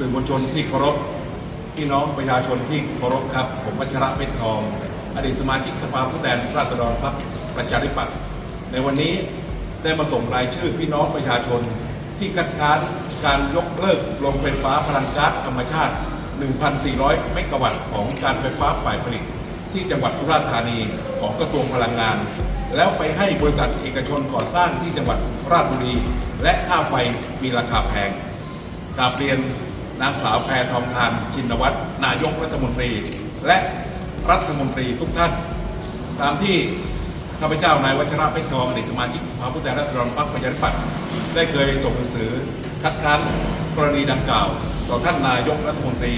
ื่อมวลชนที่เคารพพี่น้องประชาชนที่เคารพครับ ผมวัชระเพชรทอง อดีตสมาชิกสภาผู้แทนราษฎรพรรคประชาธิปัตย์ในวันนี้ได้มาส่งรายชื่อพี่น้องประชาชน ที่คัดค้านการยกเลิกโรงไฟฟ้าพลังก๊าซธรรมชาติ 1,400 เมกะวัตต์ของการไฟฟ้าฝ่ายผลิต ที่จังหวัดสุราษฎร์ธานีของกระทรวงพลังงาน แล้วไปให้บริษัทเอกชนก่อสร้างที่จังหวัดราชบุรี และค่าไฟมีราคาแพงกราบเรียน นางสาวแพทองทานชินวัตรนายกรัฐมนตรี และรัฐมนตรีทุกท่าน ตามที่ข้าพเจ้านายวัชระเพชรทองอดีตสมาชิกสภาผู้แทนราษฎรพรรคประชาธิปัตย์ได้เคยส่งหนังสือคัดค้านกรณีดังกล่าว ต่อท่านนายกรัฐมนตรี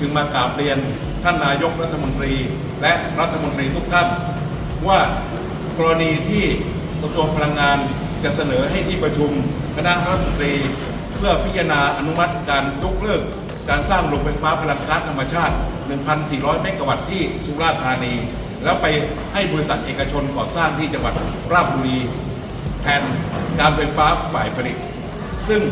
จึงมากราบเรียนท่านนายกรัฐมนตรี และรัฐมนตรีทุกท่าน ว่ากรณีที่กระทรวงพลังงานจะเสนอให้ที่ประชุมคณะรัฐมนตรี พื่อพิจารณาอนุมัติการยกเลิก การสร้างโรงไฟฟ้าพลังก๊าซธรรมชาติ 1,400 เมกะวัตต์ที่สุราษฎร์ธานี แล้วไปให้บริษัทเอกชนก่อสร้างที่จังหวัดราชบุรีแทนการไฟฟ้าฝ่ายผลิต ซึ่ง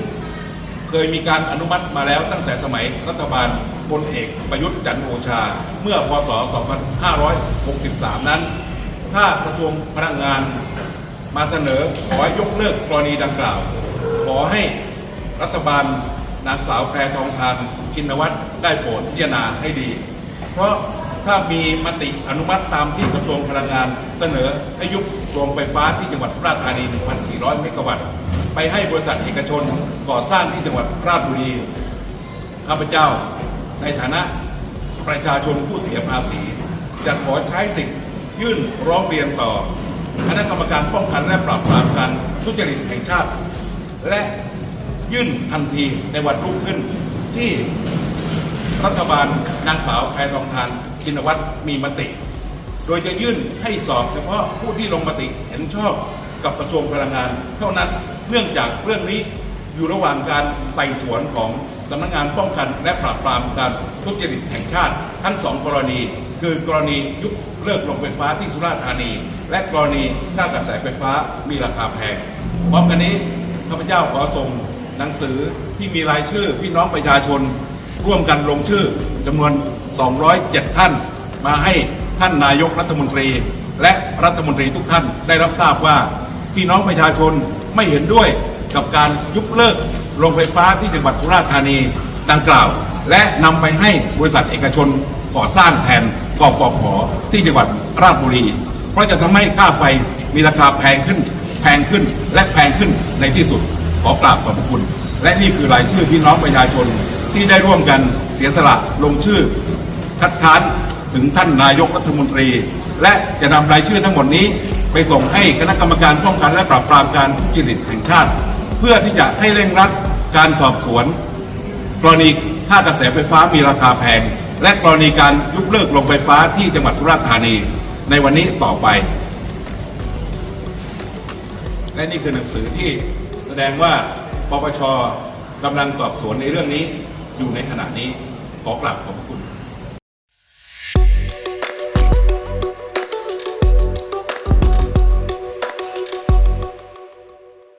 เคยมีการอนุมัติมาแล้วตั้งแต่สมัยรัฐบาลพลเอกประยุทธ์จันทร์โอชา เมื่อพศ 2563 นั้น ถ้ากระทรวงพลังงานมาเสนอขอให้ยกเลิกกรณีดังกล่าว ขอให้ รัฐบาลนางสาวแพรทองทานชินวัตรได้โปรดพิจารณาให้ดี เพราะถ้ามีมติอนุมัติตามที่กระทรวงพลังงาน เสนอให้ยุบโรงไฟฟ้าที่จังหวัดราชธานี 1,400 เมกะวัตต์ ไปให้บริษัทเอกชนก่อสร้างที่จังหวัดราชบุรี ข้าพเจ้าในฐานะประชาชนผู้เสียภาษี จะขอใช้สิทธิ์ยื่นร้องเรียนต่อ คณะกรรมการป้องกันและปราบปรามการทุจริตแห่งชาติ และ ยื่นทันทีในวันรุ่งขึ้น ที่รัฐบาลนางสาวแพทองทานชินวัตรมีมติ โดยจะยื่นให้สอบเฉพาะผู้ที่ลงมติเห็นชอบกับกระทรวงพลังงาน เท่านั้นเนื่องจากเรื่องนี้อยู่ระหว่างการไต่สวนของสำนักงานป้องกันและปราบปรามการทุจริตแห่งชาติ ทั้งสองกรณี คือกรณียุบเลิกโรงไฟฟ้าที่สุราษฎร์ธานี และกรณีค่ากระแสไฟฟ้ามีราคาแพงพร้อมกันนี้ข้าพเจ้าขอส่ง หนังสือที่มีรายชื่อพี่น้องประชาชน ร่วมกันลงชื่อจำนวน 207 ท่าน มาให้ท่านนายกรัฐมนตรี และรัฐมนตรีทุกท่านได้รับทราบว่าพี่น้องประชาชนไม่เห็นด้วยกับการยุบเลิกโรงไฟฟ้าที่จังหวัดสุราษฎร์ธานีดังกล่าว และนำไปให้บริษัทเอกชนก่อสร้างแทนกฟผที่จังหวัดราชบุรี เพราะจะทำให้ค่าไฟมีราคาแพงขึ้น แพงขึ้นและแพงขึ้นในที่สุด ขอกราบขอบพระคุณ และนี่คือรายชื่อพี่น้องประชาชนที่ได้ร่วมกันเสียสละลงชื่อ คัดค้านถึงท่านนายกรัฐมนตรี และจะนำรายชื่อทั้งหมดนี้ ไปส่งให้คณะกรรมการป้องกันและปราบปรามการทุจริตแห่งชาติ เพื่อที่จะให้เร่งรัดการสอบสวน กรณีค่ากระแสไฟฟ้ามีราคาแพง และกรณีการยุบเลิกโรงไฟฟ้าที่จังหวัดสุราษฎร์ธานี ในวันนี้ต่อไป และนี่คือหนังสือที่ ดงว่าปปชกำลังสอบสวนในเรื่องนี้อยู่ในขณะนี้ขอกราบขอบพระคุณ